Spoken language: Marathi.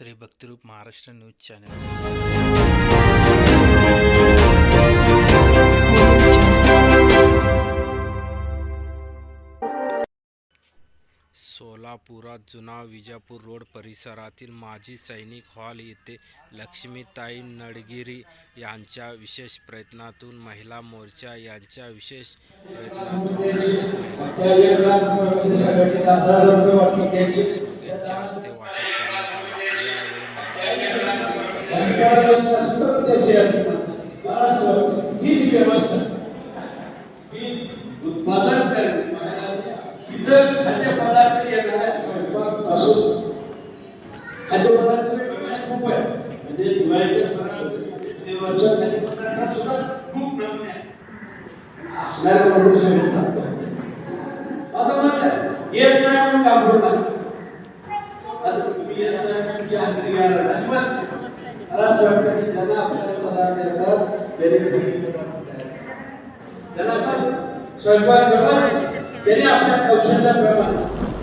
श्री भक्तिरूप महाराष्ट्र न्यूज चॅनल सोलापुरात जुना विजापूर रोड परिसरातील माजी सैनिक हॉल येथे लक्ष्मीताई नडगिरी यांच्या विशेष प्रयत्नातून महिला मोर्चा यांच्या विशेष प्रयत्नातून यावेळी महिला ही व्यवस्था उत्पादन करणे इतर खाद्यपदार्थ येणाऱ्या स्वयंपाकपासून खाद्यपदार्थ बघण्यात खूप आहे म्हणजे दिवाळीच्या देवाच्या खाद्यपदार्थात सुद्धा खूप नमुने आहेत असणाऱ्या मंडळी माझं म्हणणं आहे, येत नाही म्हणून काम करणार आता तुम्ही येत नाही म्हणून हाती घ्यायला अजिबात मला असं वाटतं की ज्यांना आपल्याला पदार्थ येतात त्यांनी ज्यांना आपण स्वयंपाक जमत त्याने आपल्या कौशल्याप्रमाणे